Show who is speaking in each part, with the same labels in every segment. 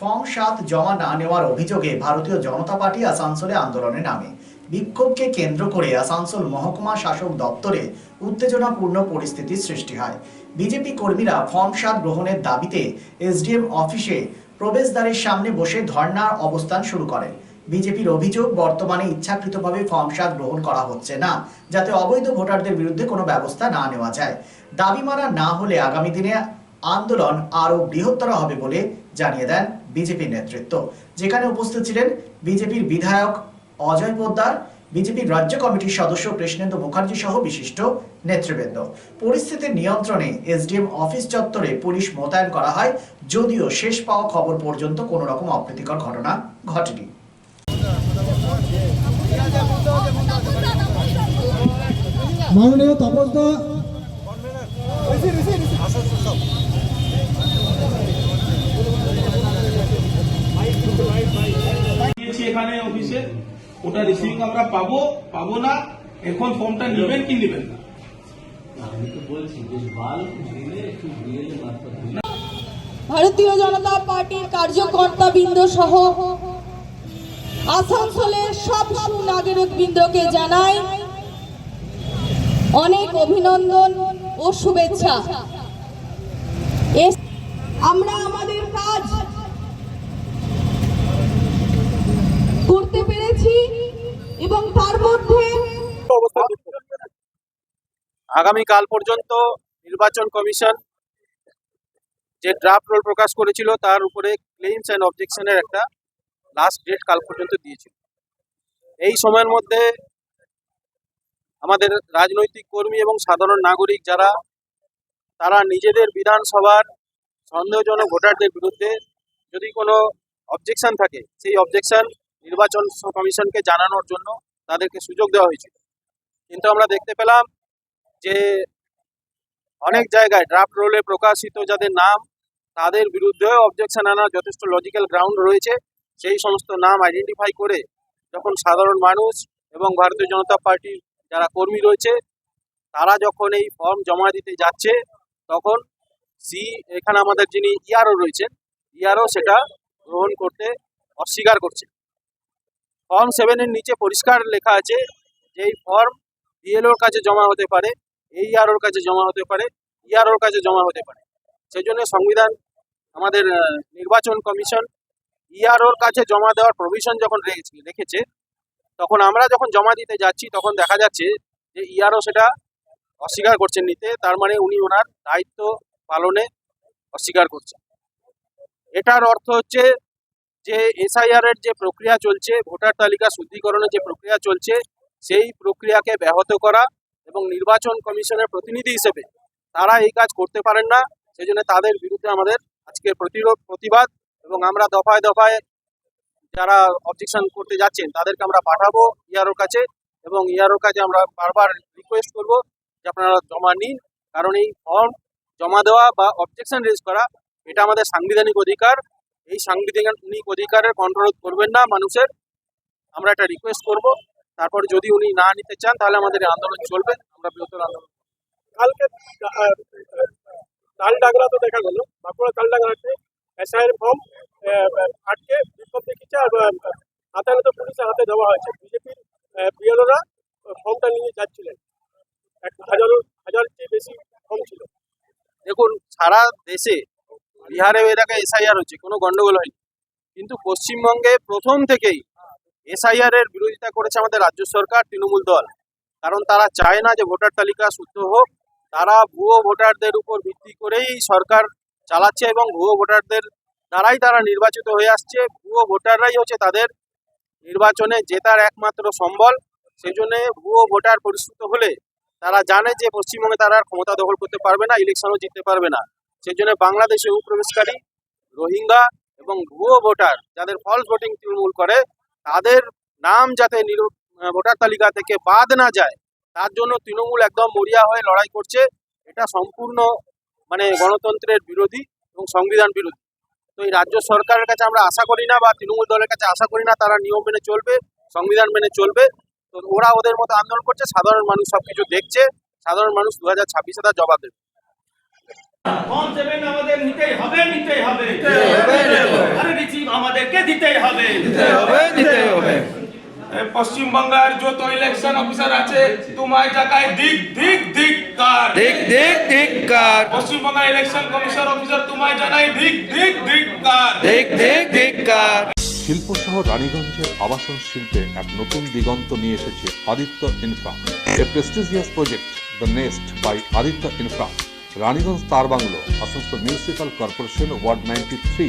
Speaker 1: Form সাত জমা না নেওয়ার অভিযোগে ভারতীয় জনতা পার্টি আসানসোলে আন্দোলনে নামে। বিক্ষোভকে কেন্দ্র করে আসানসোল মহকুমা শাসক দপ্তরে উত্তেজনাপূর্ণ পরিস্থিতির সৃষ্টি হয়। বিজেপি কর্মীরা ফর্ম সাত গ্রহণের দাবিতে এসডিএম অফিসে প্রবেশদ্বারের সামনে বসে ধর্নার অবস্থান শুরু করেন। বিজেপির অভিযোগ, বর্তমানে ইচ্ছাকৃতভাবে ফর্ম সাত গ্রহণ করা হচ্ছে না, যাতে অবৈধ ভোটারদের বিরুদ্ধে কোনো ব্যবস্থা না নেওয়া যায়। দাবি মারা না হলে আগামী দিনে আন্দোলন আরও বৃহত্তর হবে বলে জানিয়ে দেন বিজেপির নেতৃত্ব। যেখানে উপস্থিত ছিলেন বিজেপির বিধায়ক অজয় পোদ্দার, বিজেপির রাজ্য কমিটির সদস্য কৃষ্ণেন্দু মুখার্জি সহ বিশিষ্ট নেতৃবৃন্দ। পরিস্থিতির নিয়ন্ত্রণে এসডিএম অফিস চত্বরে পুলিশ মোতায়েন করা হয়, যদিও শেষ পাওয়া খবর পর্যন্ত কোনো রকম অপ্রীতিকর ঘটনা ঘটেনি।
Speaker 2: মাননীয় তাপসদা
Speaker 3: এখানে অফিসে ওটা রিসিভিং আমরা পাবো পাবো না এখন ফর্মটা নেবেন কি নেবেন না?
Speaker 4: আমি তো বলছি বেশ ভালো দিলে একটু ডিএলএ মারফত দিলে
Speaker 5: ভারতীয় জনতা পার্টির কার্যকর্তা বৃন্দ সহ আসানসোলের সব সুনাগরিক বৃন্দকে জানাই অনেক অভিনন্দন। ও শুভেচ্ছা। আমরা আমাদের কাজ করতে পেরেছি এবং তার মধ্যে
Speaker 6: আগামীকাল পর্যন্ত নির্বাচন কমিশন যে ড্রাফট রোল প্রকাশ করেছিল তার উপরে ক্লেইমস অ্যান্ড অবজেকশনের একটা লাস্ট ডেট কাল পর্যন্ত দিয়েছিল। এই সময়ের মধ্যে আমাদের রাজনৈতিক কর্মী এবং সাধারণ নাগরিক যারা, তারা নিজেদের বিধানসভার সন্দেহজনক ভোটারদের বিরুদ্ধে যদি কোনো অবজেকশন থাকে, সেই অবজেকশন নির্বাচন কমিশনকে জানানোর জন্য তাদেরকে সুযোগ দেওয়া হয়েছিল। কিন্তু আমরা দেখতে পেলাম যে অনেক জায়গায় ড্রাফট রোলে প্রকাশিত যাদের নাম, তাদের বিরুদ্ধেও অবজেকশন আনার যথেষ্ট লজিক্যাল গ্রাউন্ড রয়েছে। সেই সমস্ত নাম আইডেন্টিফাই করে যখন সাধারণ মানুষ এবং ভারতীয় জনতা পার্টির যারা কর্মী রয়েছে, তারা যখন এই ফর্ম জমা দিতে যাচ্ছে, তখন সি, এখানে আমাদের যিনি ইয়ারও রয়েছেন ইয়ারও সেটা গ্রহণ করতে অস্বীকার করছে। ফর্ম সেভেনের নিচে পরিষ্কার লেখা আছে যে এই ফর্ম বিএলওর কাছে জমা হতে পারে এই এইআরওর কাছে জমা হতে পারে ইআরওর কাছে জমা হতে পারে। সেই জন্য সংবিধান, আমাদের নির্বাচন কমিশন ইআরওর কাছে জমা দেওয়ার প্রভিশন যখন রেখেছে তখন আমরা যখন জমা দিতে যাচ্ছি, তখন দেখা যাচ্ছে যে ইআরও সেটা অস্বীকার করছেন নিতে। তার মানে উনি ওনার দায়িত্ব পালনে অস্বীকার করছেন। এটার অর্থ হচ্ছে যে এসআইআর এর যে প্রক্রিয়া চলছে, ভোটার তালিকা শুদ্ধিকরণের যে প্রক্রিয়া চলছে, সেই প্রক্রিয়াকে ব্যাহত করা এবং নির্বাচন কমিশনের প্রতিনিধি হিসেবে তারা এই কাজ করতে পারেন না। সেই জন্য তাদের বিরুদ্ধে আমাদের আজকে প্রতিরোধ, প্রতিবাদ এবং আমরা দফায় দফায় যারা অবজেকশন করতে যাচ্ছেন, তাদেরকে আমরা পাঠাবো ইয়ারোর কাছে এবং ইয়ারোর কাছে আমরা বারবার রিকোয়েস্ট করব যে আপনারা জমা নিন। কারণ এই ফর্ম জমা দেওয়া বা অবজেকশন রেজ করা, এটা আমাদের সাংবিধানিক অধিকার। এই সাংবিধানিক অধিকারের কন্ট্রোল করবেন না মানুষের। আমরা একটা রিকোয়েস্ট করব। তারপর যদি উনি না নিতে চান, তাহলে আমাদের আন্দোলন চলবে। আমরা বৃহত্তর আন্দোলন
Speaker 7: কালকে তালডাংরা তো দেখা গেল। বাঁকুড়া তালডাংরাতে এসআইয়ের ফর্ম আটকে বিক্ষোভ দেখিয়েছে আর আহ, পুলিশের হাতে দেওয়া হয়েছে। বিজেপির বিএলওরা ফর্মটা নিয়ে যাচ্ছিলেন। এক হাজার চেয়ে বেশি ফর্ম ছিল।
Speaker 6: দেখুন সারা দেশে বিহারে এলাকায় এসআইআর হচ্ছে কোনো গন্ডগোল হয়নি। কিন্তু পশ্চিমবঙ্গে প্রথম থেকেই এসআইআর এর বিরোধিতা করেছে আমাদের রাজ্য সরকার তৃণমূল দল। কারণ তারা চায় না যে ভোটার তালিকা শুদ্ধ হোক তারা ভুয়ো ভোটারদের উপর ভিত্তি করেই সরকার চালাচ্ছে এবং ভুয়ো ভোটারদের দ্বারাই তারা নির্বাচিত হয়ে আসছে। ভুয়ো ভোটাররাই হচ্ছে তাদের নির্বাচনে জেতার একমাত্র সম্বল। সেই জন্য ভুয়ো ভোটার পরিশ্রুত হলে তারা জানে যে পশ্চিমবঙ্গে তারা ক্ষমতা দখল করতে পারবে না, ইলেকশনও জিততে পারবে না। সেই জন্য বাংলাদেশে অনুপ্রবেশকারী রোহিঙ্গা এবং ভুয়ো ভোটার যাদের ফলস ভোটিং তৃণমূল করে, তাদের নাম যাতে ভোটার তালিকা থেকে বাদ না যায়, তার জন্য তৃণমূল একদম মরিয়া হয়ে লড়াই করছে। এটা সম্পূর্ণ মানে গণতন্ত্রের বিরোধী এবং সংবিধান বিরোধী। তো এই রাজ্য সরকারের কাছে আমরা আশা করি না বা তৃণমূল দলের কাছে আশা করি না তারা নিয়ম মেনে চলবে সংবিধান মেনে চলবে। তো ওরা ওদের মতো আন্দোলন করছে সাধারণ মানুষ সবকিছু দেখছে সাধারণ মানুষ দু হাজার ছাব্বিশে তার জবাব দেবে।
Speaker 3: আমাদের নিতেই হবে নিতেই হবে। আমাদেরকে দিতেই হবে।
Speaker 8: দিতে হবে দিতে হবে।
Speaker 3: এ, পশ্চিমবাংলার যত ইলেকশন অফিসার আছে তোমায় জায়গায় দিক দিক দিক কার।
Speaker 8: দিক দিক দিক কার।
Speaker 3: পশ্চিমবঙ্গ ইলেকশন কমিশন অফিসার তোমায় জানাই দিক দিক দিক কার।
Speaker 8: দিক দিক দিক কার।
Speaker 9: শিল্প শহর রানীগঞ্জের আবাসন শিল্পে এক নতুন দিগন্ত নিয়ে এসেছে Aditya infra. A prestigious project the Nest by Aditya infra. Raniganj তার bungalow Asansol municipal corporation ward ninety three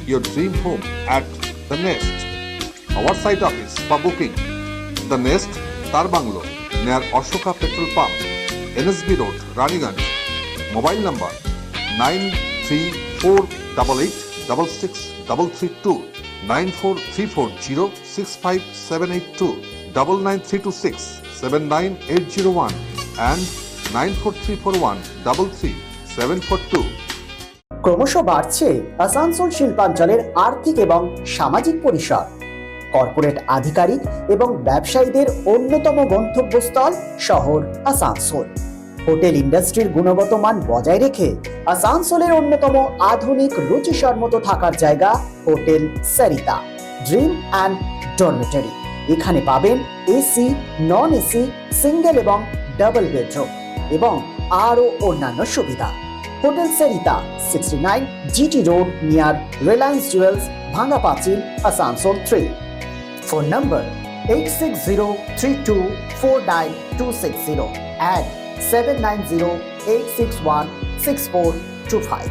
Speaker 9: your dream home at The Nest. Our site office for booking The Nest, Tar Bungalow, near Ashoka Petrol Pump, NSB Road, Ranigan. Mobile number 93488663332 9434065782 99326 79801 and 94341 33
Speaker 1: ক্রমশ বাড়ছে আসানসোল শিল্পাঞ্চলের আর্থিক এবং সামাজিক পরিসর। Corporate আধিকারিক এবং ব্যবসায়ীদের অন্যতম গন্তব্যস্থল শহর আসানসোল। হোটেল ইন্ডাস্ট্রির গুণগত মান বজায় রেখে আসানসোলের অন্যতম আধুনিক রুচিসর মতো থাকার জায়গা hotel Sarita dream and dormitory. এখানে পাবেন এসি, নন এসি, সিঙ্গেল এবং ডাবল বেডরুম এবং আরও অন্যান্য সুবিধা। Hotel Serita sixty nine GT road near Reliance jewels Bhanga Panchil, Asansol three phone number eight six zero three two four nine two six zero at seven nine zero eight six one six four two five